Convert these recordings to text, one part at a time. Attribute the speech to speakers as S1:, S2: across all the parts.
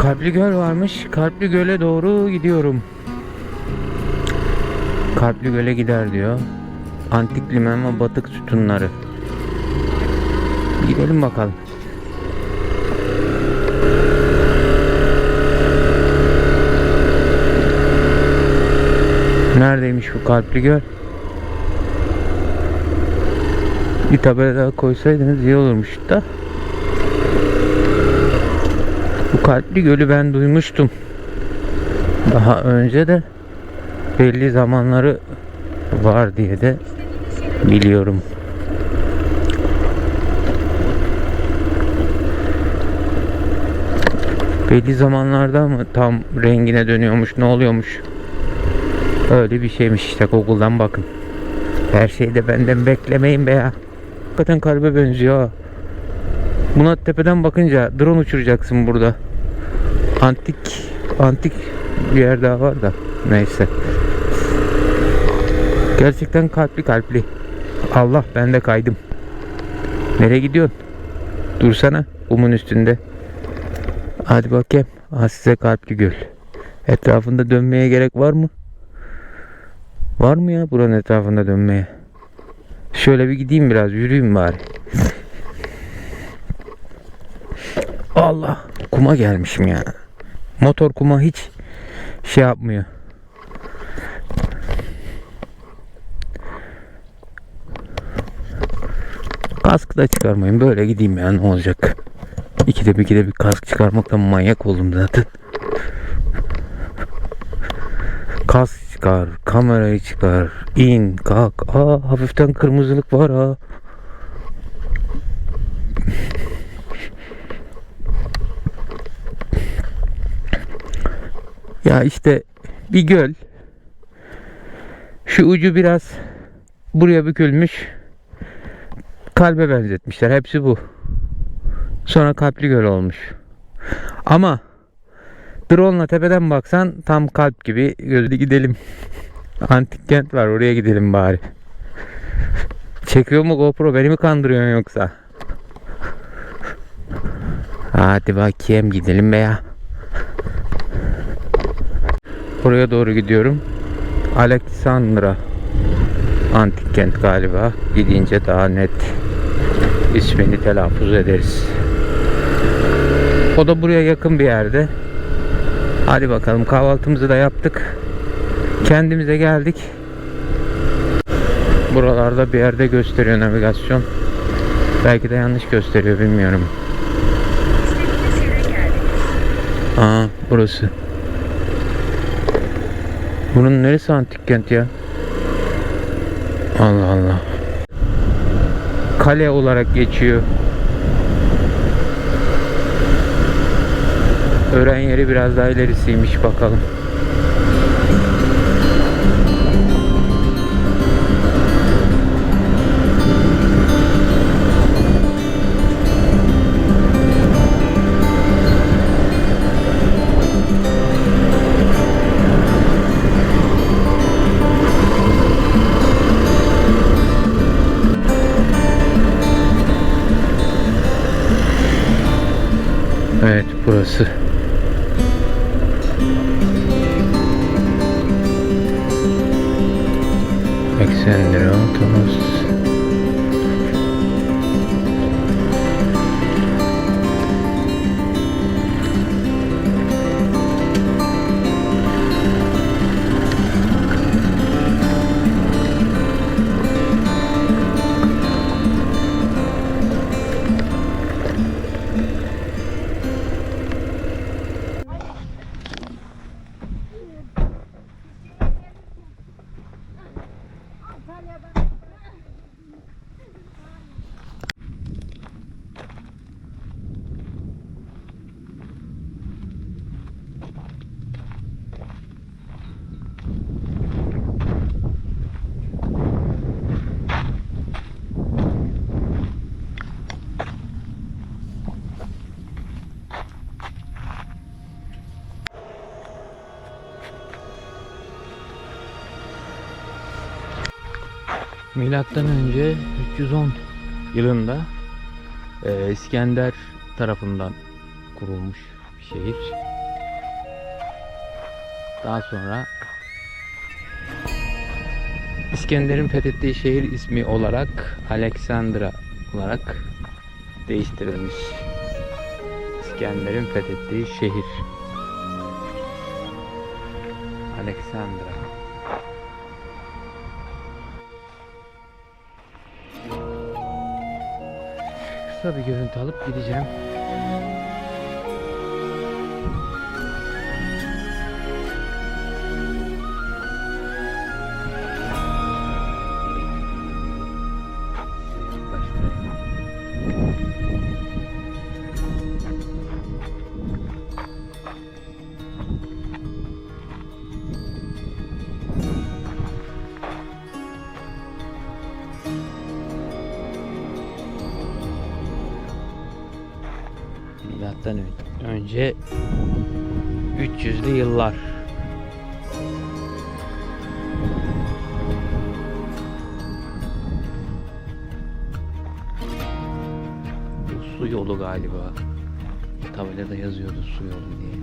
S1: Kalpli Göl varmış. Kalpli Göl'e doğru gidiyorum. Kalpli Göl'e gider diyor. Antik liman ve batık sütunları. Gidelim bakalım. Neredeymiş bu Kalpli Göl? Bir tabela daha koysaydınız iyi olurmuş da. Bu Kalpli Gölü ben duymuştum. Daha önce de belli zamanları var diye de biliyorum. Belli zamanlarda mı tam rengine dönüyormuş, ne oluyormuş? Öyle bir şeymiş işte Google'dan bakın. Her şeyi de benden beklemeyin be ya. Hakikaten kalbe benziyor. Buna tepeden bakınca drone uçuracaksın burada. Antik antik bir yer daha var da neyse. Gerçekten kalpli kalpli. Allah ben de kaydım. Nereye gidiyorsun? Dursana umun üstünde. Hadi bakayım. Ha size kalpli göl. Etrafında dönmeye gerek var mı? Var mı ya buranın etrafında dönmeye? Şöyle bir gideyim biraz yürüyeyim bari. Allah kuma gelmişim ya. Motor kuma hiç şey yapmıyor. Kaskı da çıkarmayın. Böyle gideyim ya ne olacak. İkide bir ikide bir kask çıkarmaktan manyak oldum zaten. Kask çıkar, kamerayı çıkar, in, kalk. Aa hafiften kırmızılık var ha. Ya işte bir göl. Şu ucu biraz buraya bükülmüş. Kalbe benzetmişler. Hepsi bu. Sonra kalpli göl olmuş. Ama drone'la tepeden baksan tam kalp gibi gözü gidelim. Antik kent var oraya gidelim bari. Çekiyor mu GoPro beni mi kandırıyorsun yoksa? Hadi bakayım gidelim be ya. Buraya doğru gidiyorum. Alexandra antik kent galiba. Gidince daha net ismini telaffuz ederiz. O da buraya yakın bir yerde. Hadi bakalım kahvaltımızı da yaptık. Kendimize geldik. Buralarda bir yerde gösteriyor navigasyon. Belki de yanlış gösteriyor bilmiyorum. Aa burası. Bunun neresi antik kent ya? Allah Allah. Kale olarak geçiyor. Öğren yeri biraz daha ilerisiymiş bakalım. Burası. Alexandria Thomas. Milattan önce 310 yılında e, İskender tarafından kurulmuş bir şehir. Daha sonra İskender'in fethettiği şehir ismi olarak Alexandra olarak değiştirilmiş. İskender'in fethettiği şehir. Alexandra. Kısa bir görüntü alıp gideceğim. Önce 300'lü yıllar. Bu su yolu galiba. Tabelada yazıyordu su yolu diye.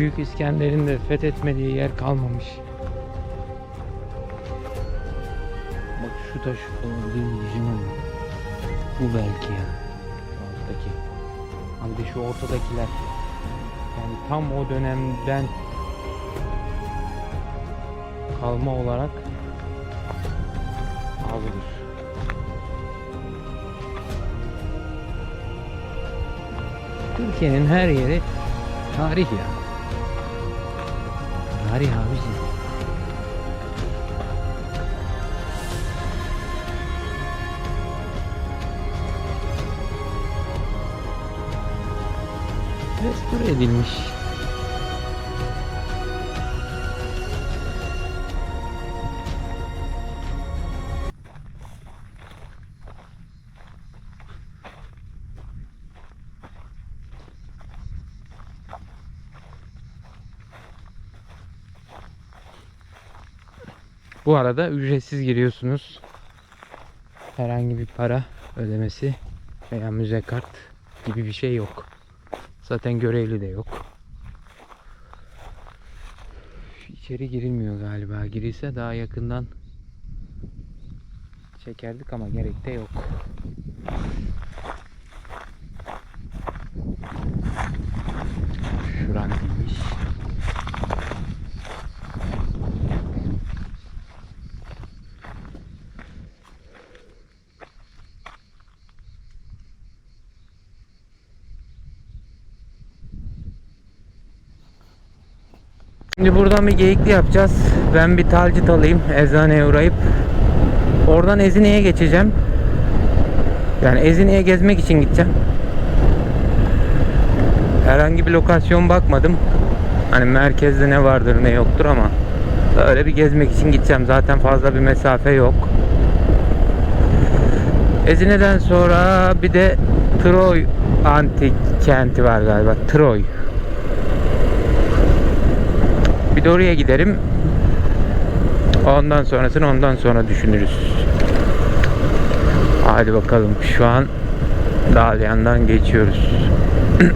S1: Büyük İskender'in de fethetmediği yer kalmamış. Bak şu taş diyeceğim ama bu belki ya. Şu alttaki. Abi de şu ortadakiler. Yani tam o dönemden kalma olarak alınır. Türkiye'nin her yeri tarih ya. Tarih abicim. Restore edilmiş. Bu arada ücretsiz giriyorsunuz. Herhangi bir para ödemesi veya müze kart gibi bir şey yok. Zaten görevli de yok. İçeri girilmiyor galiba. Girilse daha yakından çekerdik ama gerek de yok. Şimdi buradan bir geyikli yapacağız. Ben bir talcit alayım. Eczaneye uğrayıp. Oradan Ezine'ye geçeceğim. Yani Ezine'ye gezmek için gideceğim. Herhangi bir lokasyon bakmadım. Hani merkezde ne vardır ne yoktur ama böyle bir gezmek için gideceğim. Zaten fazla bir mesafe yok. Ezine'den sonra bir de Troy antik kenti var galiba. Troy. Bir de oraya giderim. Ondan sonrasını ondan sonra düşünürüz. Hadi bakalım. Şu an Dalyan'dan geçiyoruz.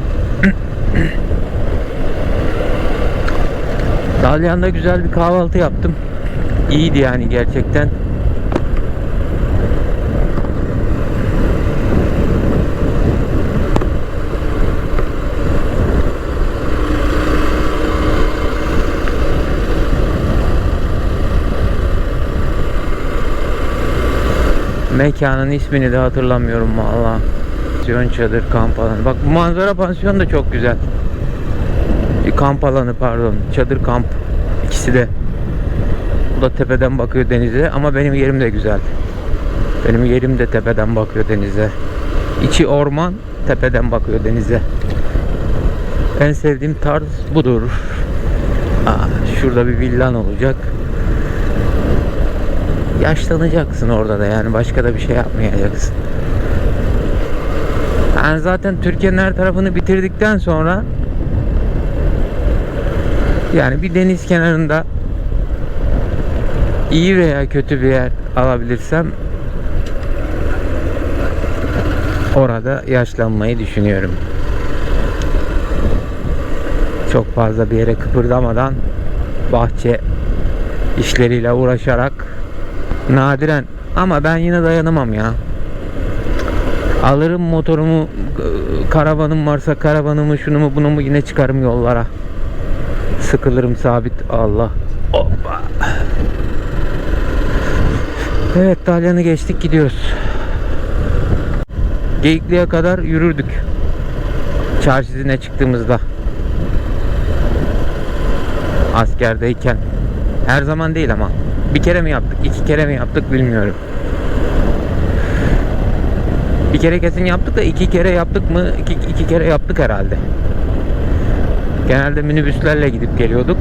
S1: Dalyan'da güzel bir kahvaltı yaptım. İyiydi yani gerçekten. Mekanın ismini de hatırlamıyorum valla. Pansiyon çadır kamp alanı. Bak bu manzara pansiyon da çok güzel. Kamp alanı pardon. Çadır kamp. İkisi de. Bu da tepeden bakıyor denize ama benim yerim de güzel. Benim yerim de tepeden bakıyor denize. İçi orman, tepeden bakıyor denize. En sevdiğim tarz budur. Aa, şurada bir villan olacak. Yaşlanacaksın orada da yani başka da bir şey yapmayacaksın. Yani zaten Türkiye'nin her tarafını bitirdikten sonra yani bir deniz kenarında iyi veya kötü bir yer alabilirsem orada yaşlanmayı düşünüyorum. Çok fazla bir yere kıpırdamadan bahçe işleriyle uğraşarak nadiren ama ben yine dayanamam ya. Alırım motorumu, karavanım varsa karavanımı, şunu mu bunu mu yine çıkarım yollara. Sıkılırım sabit. Allah. Hoppa. Evet Dalyan'ı geçtik gidiyoruz. Geyikli'ye kadar yürürdük. Çarşısına çıktığımızda. Askerdeyken. Her zaman değil ama. Bir kere mi yaptık, iki kere mi yaptık bilmiyorum. Bir kere kesin yaptık da iki kere yaptık mı? İki, iki kere yaptık herhalde. Genelde minibüslerle gidip geliyorduk.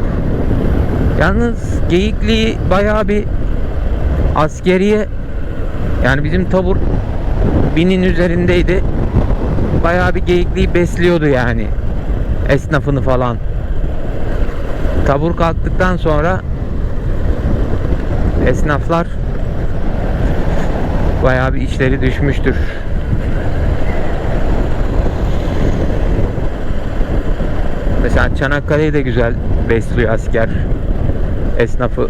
S1: Yalnız Geyikli bayağı bir askeriye yani bizim tabur binin üzerindeydi. Bayağı bir Geyikli'yi besliyordu yani. Esnafını falan. Tabur kalktıktan sonra esnaflar bayağı bir işleri düşmüştür. Mesela Çanakkale'yi de güzel besliyor asker. Esnafı.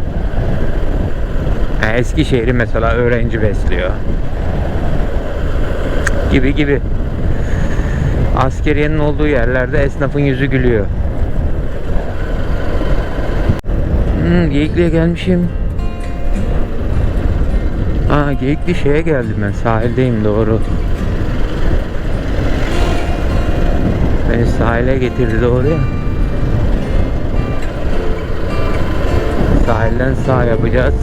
S1: Yani Eskişehir'i mesela öğrenci besliyor. Gibi gibi. Askeriyenin olduğu yerlerde esnafın yüzü gülüyor. Hmm, Geyikli'ye gelmişim. Aa Geyikli şeye geldim ben. Sahildeyim doğru. Beni sahile getirdi doğru ya. Sahilden sağ yapacağız.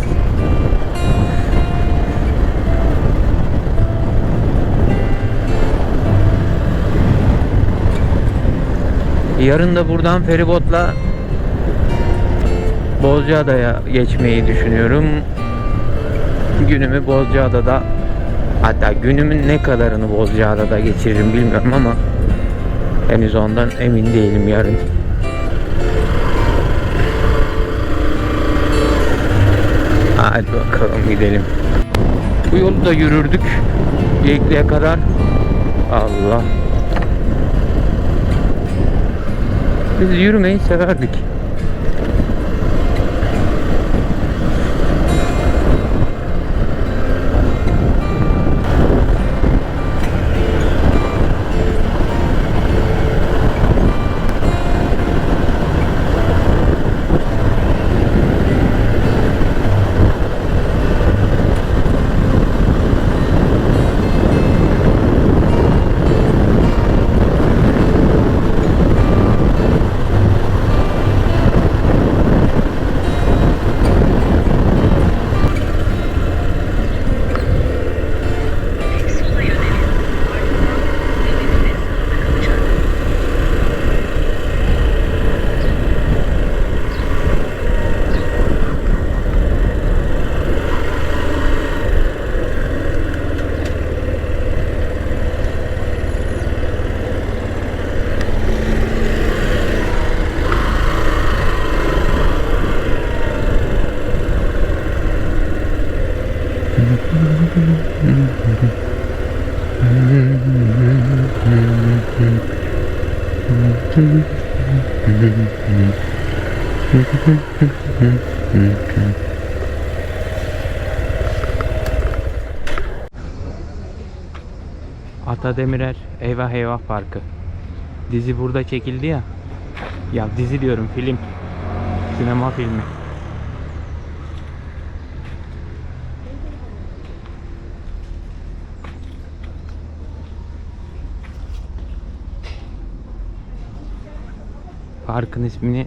S1: Yarın da buradan feribotla Bozcaada'ya geçmeyi düşünüyorum. Günümü Bozcaada'da hatta günümün ne kadarını Bozcaada'da geçiririm bilmiyorum ama henüz ondan emin değilim yarın. Hadi bakalım gidelim. Bu yolu da yürürdük. Geyikli'ye kadar. Allah. Biz yürümeyi severdik. Ata Demirer Eyvah Eyvah Parkı. Dizi burada çekildi ya. Ya dizi diyorum film. Sinema filmi. parkın ismini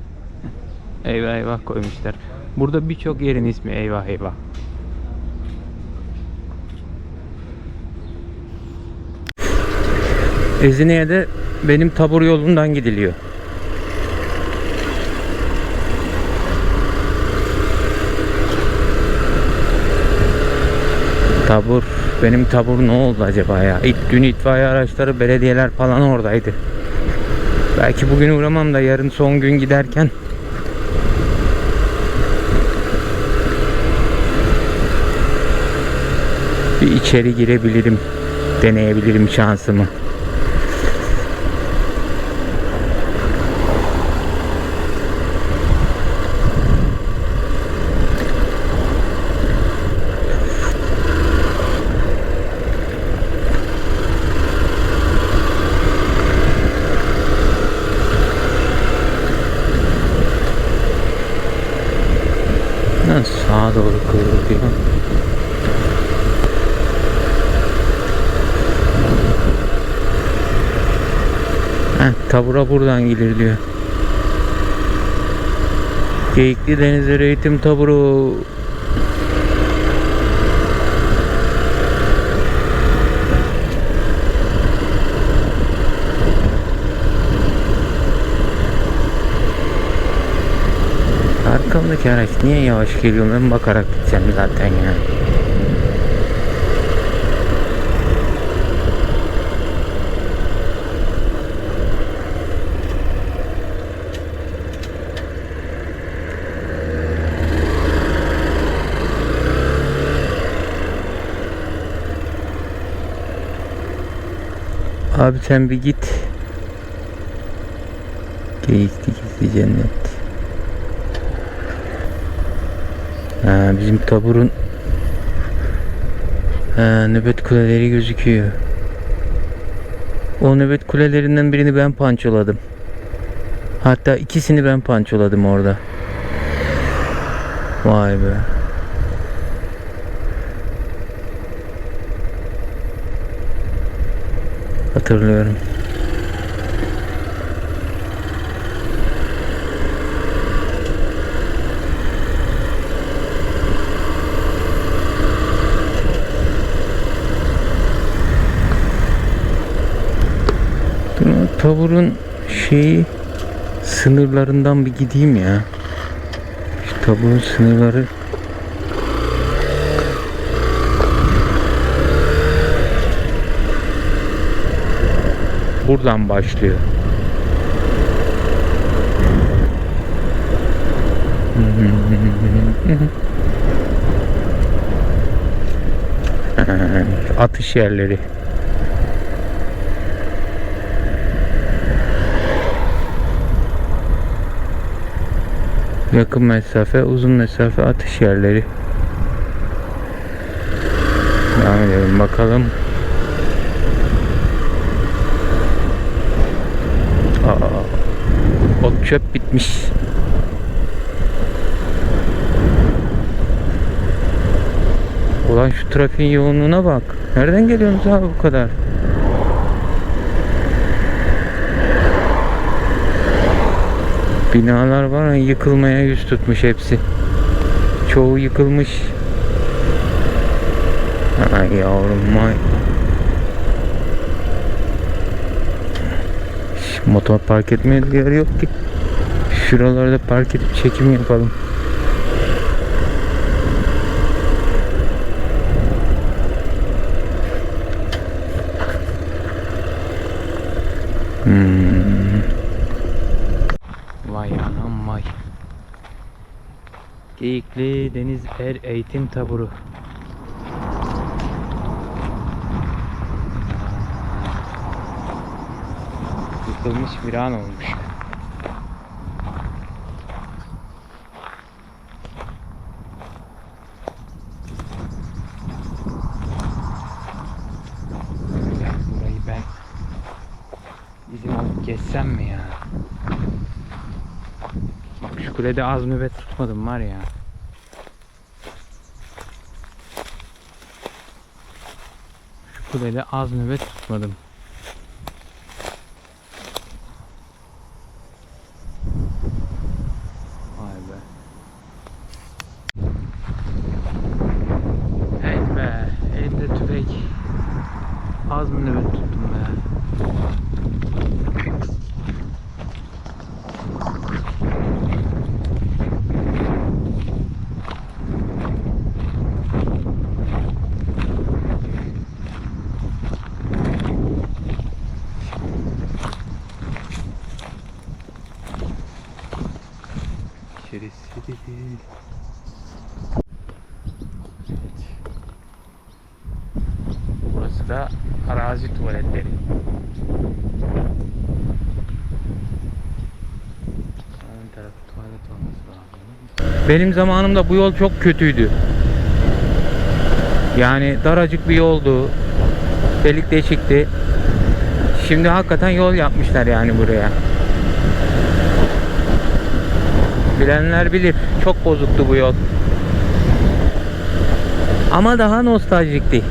S1: eyvah eyvah koymuşlar. Burada birçok yerin ismi eyvah eyvah. Ezine'ye de benim tabur yolundan gidiliyor. Tabur, benim tabur ne oldu acaba ya? İlk dün itfaiye araçları, belediyeler falan oradaydı. Belki bugün uğramam da yarın son gün giderken bir içeri girebilirim. Deneyebilirim şansımı. Ha, sağa doğru kıvrılıyor. Tabura buradan gelir diyor. Geyikli Denizleri Eğitim Taburu. Arkamdaki araç niye yavaş geliyor? Ben bakarak gideceğim zaten ya. Abi sen bir git. Geyikli gizli cennet. Ha, bizim taburun ha, nöbet kuleleri gözüküyor. O nöbet kulelerinden birini ben pançoladım. Hatta ikisini ben pançoladım orada. Vay be. Hatırlıyorum. Taburun şeyi sınırlarından bir gideyim ya. Şu taburun sınırları buradan başlıyor. Atış yerleri. Yakın mesafe, uzun mesafe atış yerleri. Devam edelim bakalım. Aa, ot çöp bitmiş. Ulan şu trafiğin yoğunluğuna bak. Nereden geliyorsunuz abi bu kadar? Binalar var ya yıkılmaya yüz tutmuş hepsi. Çoğu yıkılmış. Ay yavrum ay. Şş, Motor park etmeye yer yok ki. Şuralarda park edip çekim yapalım. Hmm. Vay anam vay. Geyikli Deniz Er Eğitim Taburu. Yıkılmış bir an olmuş. Kulede az nöbet tutmadım var ya. Şu kulede az nöbet tutmadım. Vay be. Hey be. Elimde tüfek. Az mı nöbet tuttum be. Benim zamanımda bu yol çok kötüydü. Yani daracık bir yoldu. Delik deşikti. Şimdi hakikaten yol yapmışlar yani buraya. Bilenler bilir. Çok bozuktu bu yol. Ama daha nostaljikti.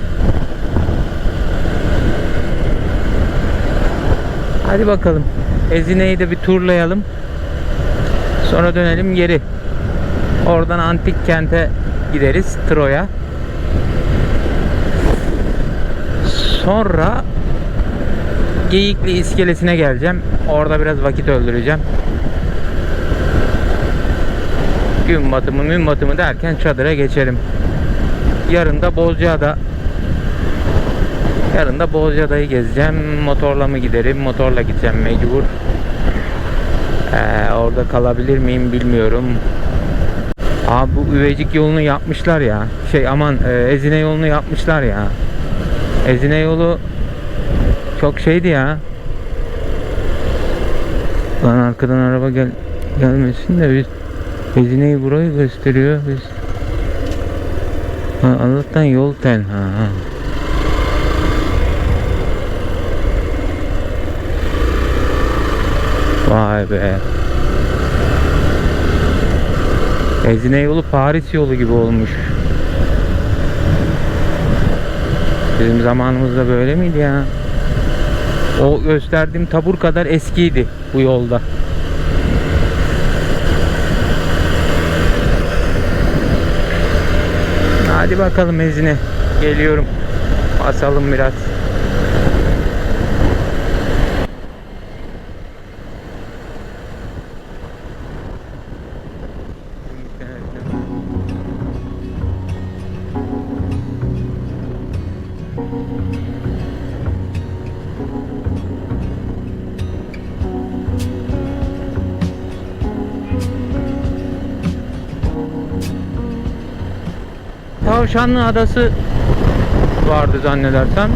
S1: Hadi bakalım. Ezine'yi de bir turlayalım. Sonra dönelim geri. Oradan antik kente gideriz. Troya. Sonra Geyikli iskelesine geleceğim. Orada biraz vakit öldüreceğim. Gün batımı gün batımı derken çadıra geçelim. Yarın da Bozcaada Yarın da Bozcaada'yı gezeceğim. Motorla mı giderim? Motorla gideceğim mecbur. Ee, orada kalabilir miyim bilmiyorum. Aa bu Üvecik yolunu yapmışlar ya. Şey aman e, Ezine yolunu yapmışlar ya. Ezine yolu çok şeydi ya. Lan arkadan araba gel gelmesin de biz Ezine'yi burayı gösteriyor biz. Allah'tan yol ten ha. ha. Vay be. Ezine yolu Paris yolu gibi olmuş. Bizim zamanımızda böyle miydi ya? O gösterdiğim tabur kadar eskiydi bu yolda. Hadi bakalım Ezine. Geliyorum. Basalım biraz. Tavşanlı Adası vardı zannedersem.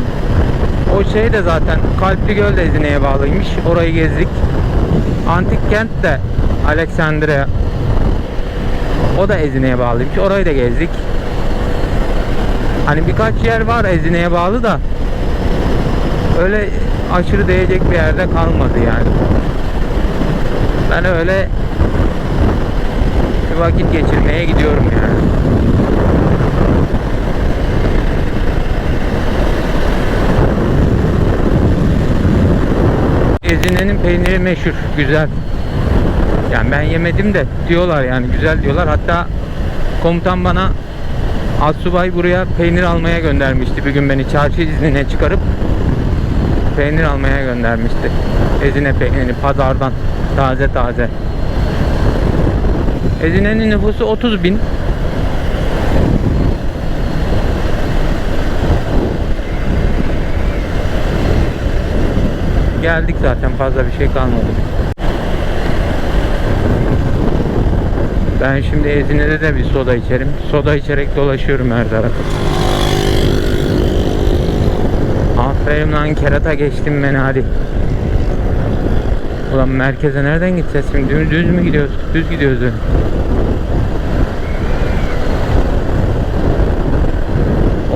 S1: O şey de zaten Kalpli Göl de Ezine'ye bağlıymış. Orayı gezdik. Antik kent de Alexandria. O da Ezine'ye bağlıymış. Orayı da gezdik. Hani birkaç yer var Ezine'ye bağlı da öyle aşırı değecek bir yerde kalmadı yani. Ben öyle bir vakit geçirmeye gidiyorum yani. Ezine'nin peyniri meşhur, güzel. Yani ben yemedim de diyorlar yani güzel diyorlar. Hatta komutan bana Asubay buraya peynir almaya göndermişti. Bir gün beni çarşı iznine çıkarıp peynir almaya göndermişti. Ezine peyniri pazardan taze taze. Ezine'nin nüfusu 30 bin. Geldik zaten fazla bir şey kalmadı. Ben şimdi Ezine'de de bir soda içerim. Soda içerek dolaşıyorum her tarafı. Aferin lan kerata geçtim beni hadi. Ulan merkeze nereden gideceğiz şimdi? Düz, düz mü gidiyoruz? Düz gidiyoruz. dön.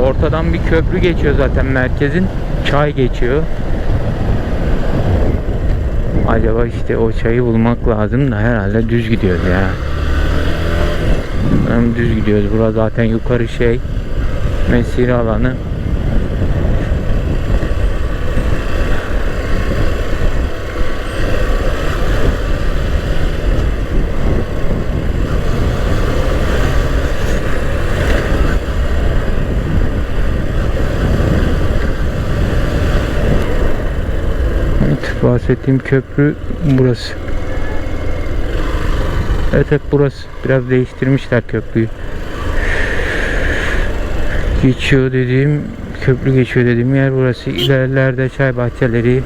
S1: Ortadan bir köprü geçiyor zaten merkezin. Çay geçiyor. Acaba işte o çayı bulmak lazım da herhalde düz gidiyoruz ya. Hem düz gidiyoruz. Burası zaten yukarı şey. Mesire alanı. Evet, bahsettiğim köprü burası. Evet evet burası. Biraz değiştirmişler köprüyü. Geçiyor dediğim köprü geçiyor dediğim yer burası. İlerlerde çay bahçeleri.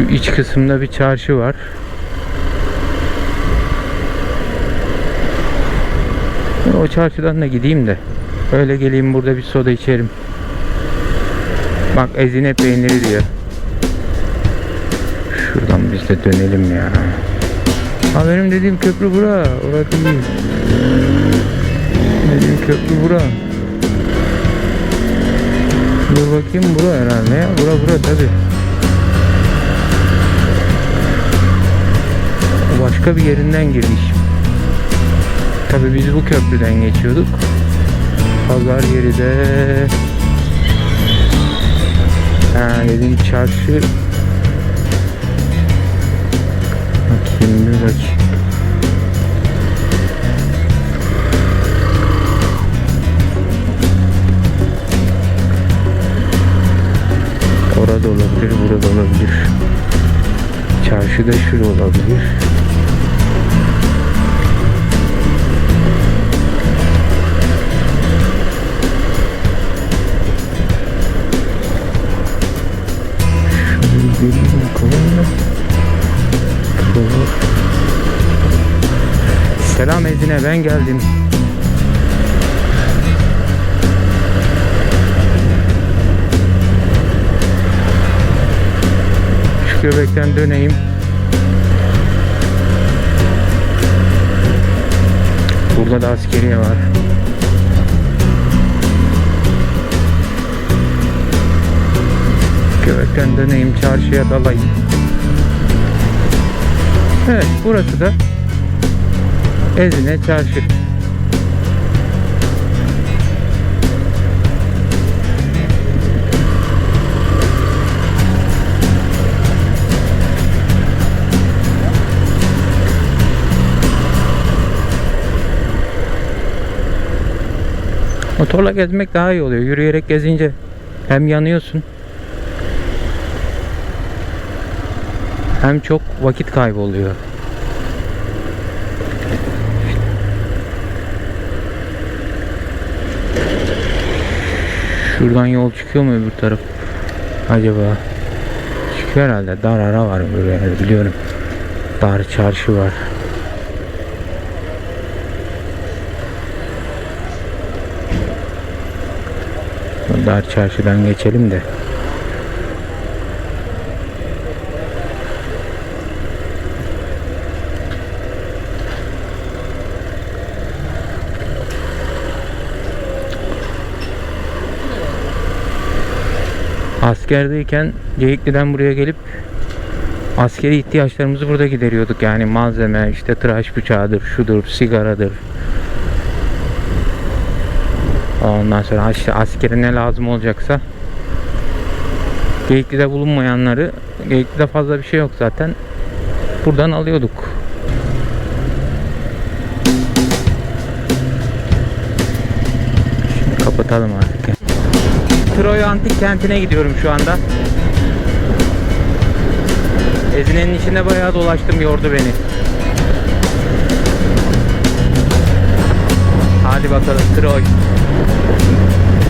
S1: Şu iç kısımda bir çarşı var. O çarşıdan da gideyim de. Öyle geleyim burada bir soda içerim. Bak ezine peyniri diyor. Şuradan biz de dönelim ya. Ha benim dediğim köprü bura. Orada değil. Dediğim köprü bura. Dur bakayım bura herhalde ya. Bura bura tabi. Başka bir yerinden girmiş. Tabi biz bu köprüden geçiyorduk. Pazar yeri de Ha dedim çarşı Bakayım bir bakayım Orada olabilir, burada olabilir. Çarşıda şurada olabilir. Selam Ezine ben geldim. Şu göbekten döneyim. Burada da askeriye var. Göbekten döneyim çarşıya dalayım. Evet burası da Ezine çarşı. Motorla gezmek daha iyi oluyor. Yürüyerek gezince hem yanıyorsun hem çok vakit kayboluyor. Şuradan yol çıkıyor mu öbür taraf? Acaba? Çıkıyor herhalde. Dar ara var buraya biliyorum. Dar çarşı var. Dar çarşıdan geçelim de. Askerdeyken Geyikli'den buraya gelip askeri ihtiyaçlarımızı burada gideriyorduk. Yani malzeme, işte tıraş bıçağıdır, şudur, sigaradır. Ondan sonra işte askere ne lazım olacaksa Geyikli'de bulunmayanları Geyikli'de fazla bir şey yok zaten. Buradan alıyorduk. Şimdi kapatalım artık. Troya Antik Kenti'ne gidiyorum şu anda. Ezine'nin içinde bayağı dolaştım yordu beni. Hadi bakalım Troy.